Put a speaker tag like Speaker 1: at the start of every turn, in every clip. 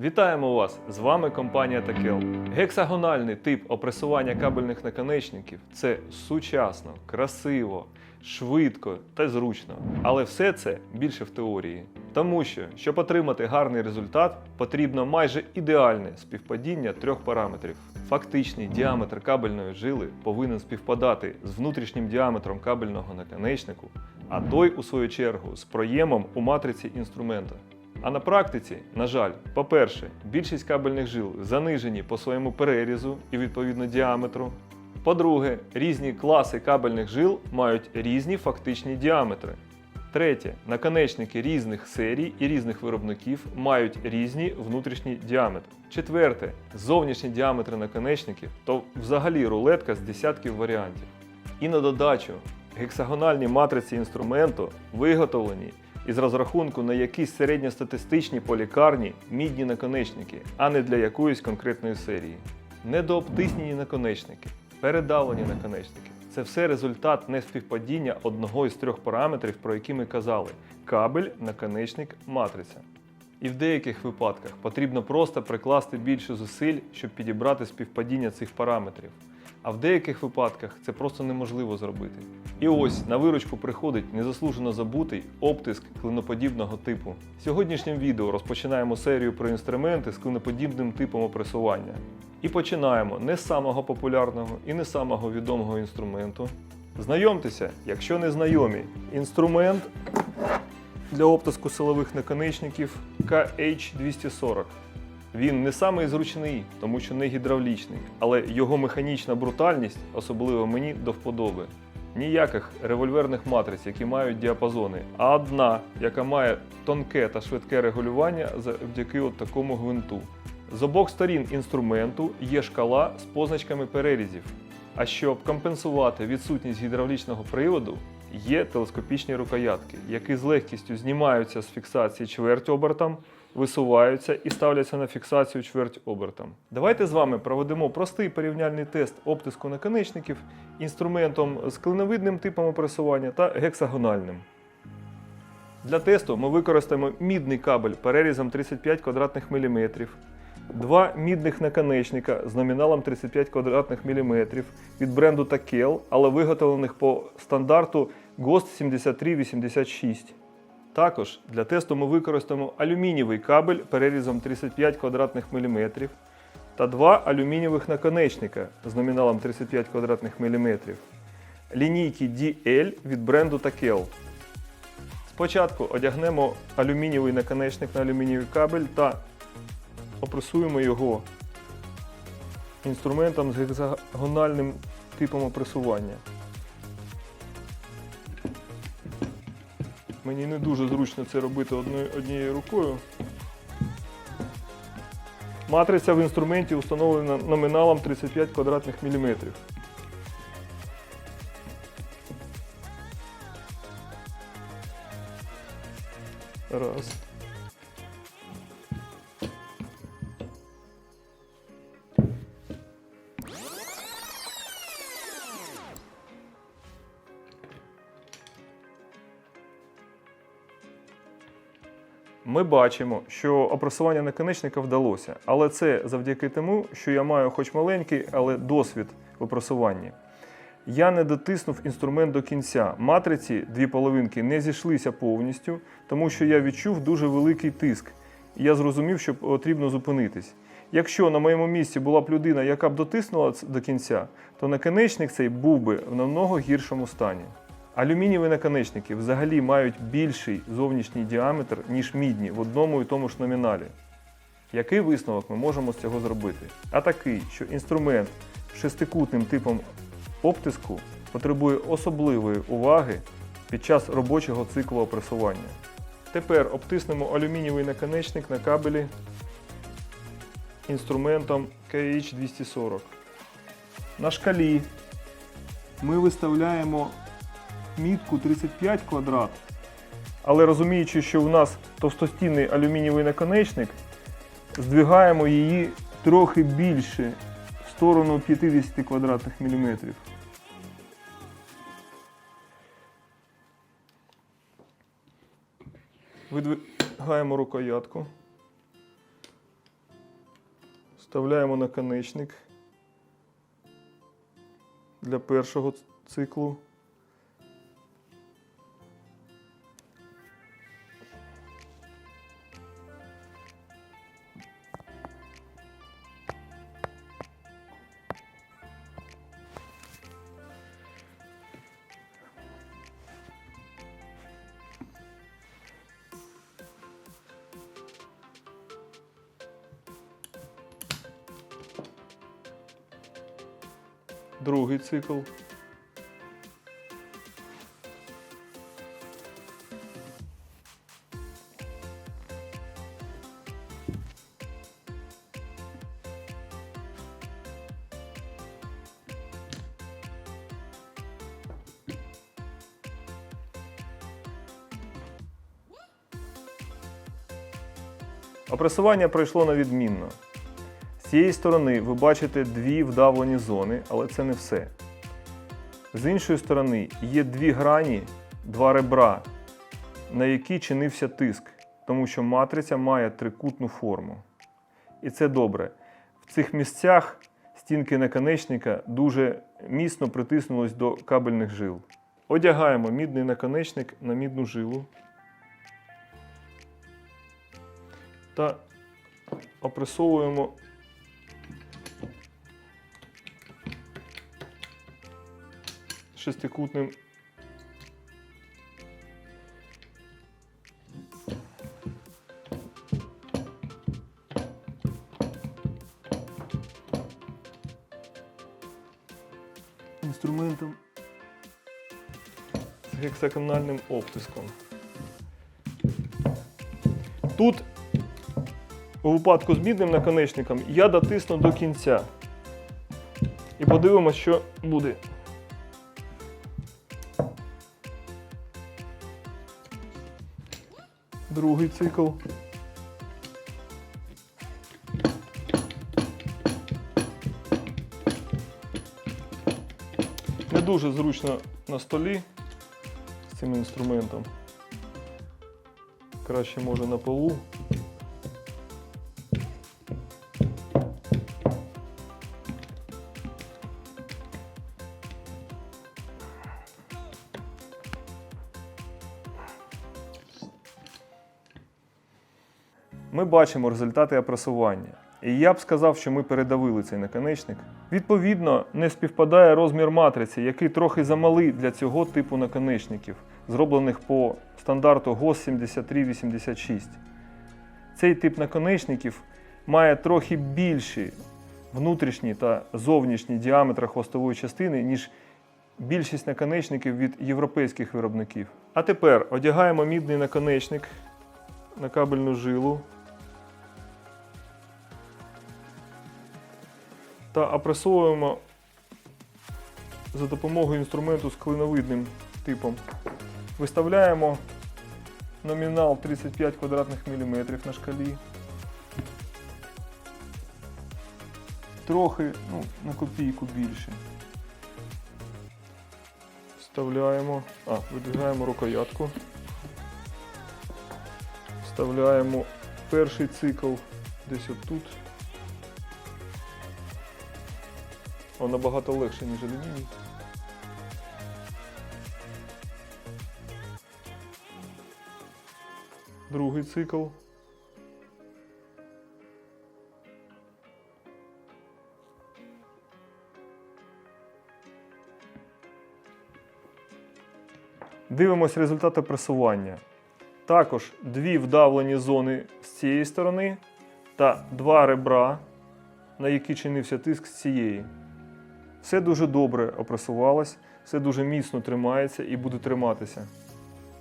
Speaker 1: Вітаємо вас! З вами компанія Такел. Гексагональний тип опресування кабельних наконечників це сучасно, красиво, швидко та зручно. Але все це більше в теорії. Тому що, щоб отримати гарний результат, потрібно майже ідеальне співпадіння трьох параметрів. Фактичний діаметр кабельної жили повинен співпадати з внутрішнім діаметром кабельного наконечнику, а той, у свою чергу, з проємом у матриці інструмента. А на практиці, на жаль, по-перше, більшість кабельних жил занижені по своєму перерізу і відповідно діаметру. По-друге, різні класи кабельних жил мають різні фактичні діаметри. Третє, наконечники різних серій і різних виробників мають різні внутрішні діаметри. Четверте, зовнішні діаметри наконечників то взагалі рулетка з десятків варіантів. І на додачу, гексагональні матриці інструменту виготовлені із розрахунку на якісь середньостатистичні полікарні мідні наконечники, а не для якоїсь конкретної серії. Недообтиснені наконечники, передавлені наконечники це все результат неспівпадіння одного із трьох параметрів, про які ми казали: кабель, наконечник, матриця. І в деяких випадках потрібно просто прикласти більше зусиль, щоб підібрати співпадіння цих параметрів. А в деяких випадках це просто неможливо зробити. І ось на виручку приходить незаслужено забутий обтиск клиноподібного типу. Сьогоднішнім відео розпочинаємо серію про інструменти з клиноподібним типом опресування. І починаємо не з самого популярного і не самого відомого інструменту. Знайомтеся, якщо не знайомі, інструмент для обтиску силових наконечників KH240. Він не самий зручний, тому що не гідравлічний, але його механічна брутальність особливо мені до вподоби. Ніяких револьверних матриць, які мають діапазони, а одна, яка має тонке та швидке регулювання завдяки от такому гвинту. З обох сторін інструменту є шкала з позначками перерізів. А щоб компенсувати відсутність гідравлічного приводу, є телескопічні рукоятки, які з легкістю знімаються з фіксації чверть обертом, висуваються і ставляться на фіксацію чверть обертом. Давайте з вами проведемо простий порівняльний тест обтиску наконечників інструментом з клиновидним типом опресування та гексагональним. Для тесту ми використаємо мідний кабель перерізом 35 квадратних міліметрів, два мідних наконечника з номіналом 35 квадратних міліметрів від бренду Takel, але виготовлених по стандарту GOST 7386. Також для тесту ми використаємо алюмінієвий кабель перерізом 35 квадратних міліметрів та два алюмінієвих наконечника з номіналом 35 квадратних міліметрів. Лінійки DL від бренду Takel. Спочатку одягнемо алюмінієвий наконечник на алюмінієвий кабель та опресуємо його інструментом з гексагональним типом опресування. Мені не дуже зручно це робити однією рукою. Матриця в інструменті встановлена номіналом 35 квадратних міліметрів. Раз. Бачимо, що опресування наконечника вдалося, але це завдяки тому, що я маю хоч маленький, але досвід в опресуванні. Я не дотиснув інструмент до кінця. Матриці дві половинки не зійшлися повністю, тому що я відчув дуже великий тиск. І я зрозумів, що потрібно зупинитись. Якщо на моєму місці була б людина, яка б дотиснула до кінця, то наконечник цей був би в намного гіршому стані. Алюмінієві наконечники взагалі мають більший зовнішній діаметр, ніж мідні в одному і тому ж номіналі. Який висновок ми можемо з цього зробити? А такий, що інструмент шестикутним типом обтиску потребує особливої уваги під час робочого циклу опресування. Тепер обтиснемо алюмінієвий наконечник на кабелі інструментом KH240. На шкалі ми виставляємо мітку 35 квадрат. Але розуміючи, що в нас товстостінний алюмінієвий наконечник, здвигаємо її трохи більше в сторону 50 квадратних міліметрів. Видвигаємо рукоятку. Вставляємо наконечник для першого циклу. Другий цикл. Опресування пройшло на відмінно. Цієї сторони ви бачите дві вдавлені зони, але це не все. З іншої сторони є дві грані, два ребра, на які чинився тиск, тому що матриця має трикутну форму. І це добре. В цих місцях стінки наконечника дуже міцно притиснулись до кабельних жил. Одягаємо мідний наконечник на мідну жилу та опресовуємо шестикутним інструментом з гексакональним обтиском. Тут у випадку з мідним наконечником я дотисну до кінця. І подивимося, що буде. Другий цикл. Не дуже зручно на столі з цим інструментом. Краще може на полу. Ми бачимо результати опресування. І я б сказав, що ми передавили цей наконечник. Відповідно, не співпадає розмір матриці, який трохи замалий для цього типу наконечників, зроблених по стандарту ГОС 7386. Цей тип наконечників має трохи більші внутрішні та зовнішні діаметри хвостової частини, ніж більшість наконечників від європейських виробників. А тепер одягаємо мідний наконечник на кабельну жилу та опресовуємо за допомогою інструменту з клиновидним типом. Виставляємо номінал 35 квадратних міліметрів на шкалі. Трохи ну, на копійку більше. Вставляємо, а, видвигаємо рукоятку. Вставляємо перший цикл десь отут. О, набагато легше, ніж алюміній. Другий цикл. Дивимось результати пресування. Також дві вдавлені зони з цієї сторони та два ребра, на які чинився тиск з цієї. Все дуже добре опресувалось, все дуже міцно тримається і буде триматися.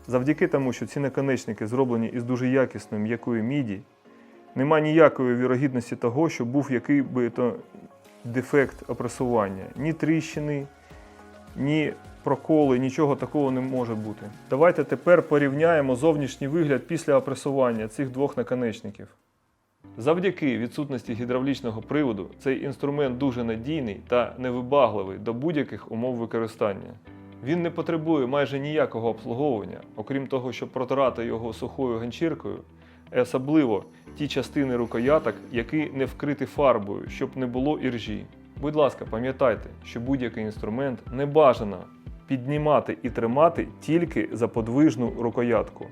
Speaker 1: Завдяки тому, що ці наконечники зроблені із дуже якісної м'якої міді, нема ніякої вірогідності того, що був який би то дефект опресування. Ні тріщини, ні проколи, нічого такого не може бути. Давайте тепер порівняємо зовнішній вигляд після опресування цих двох наконечників. Завдяки відсутності гідравлічного приводу цей інструмент дуже надійний та невибагливий до будь-яких умов використання. Він не потребує майже ніякого обслуговування, окрім того, щоб протирати його сухою ганчіркою, особливо ті частини рукояток, які не вкриті фарбою, щоб не було іржі. Будь ласка, пам'ятайте, що будь-який інструмент не бажано піднімати і тримати тільки за подвижну рукоятку.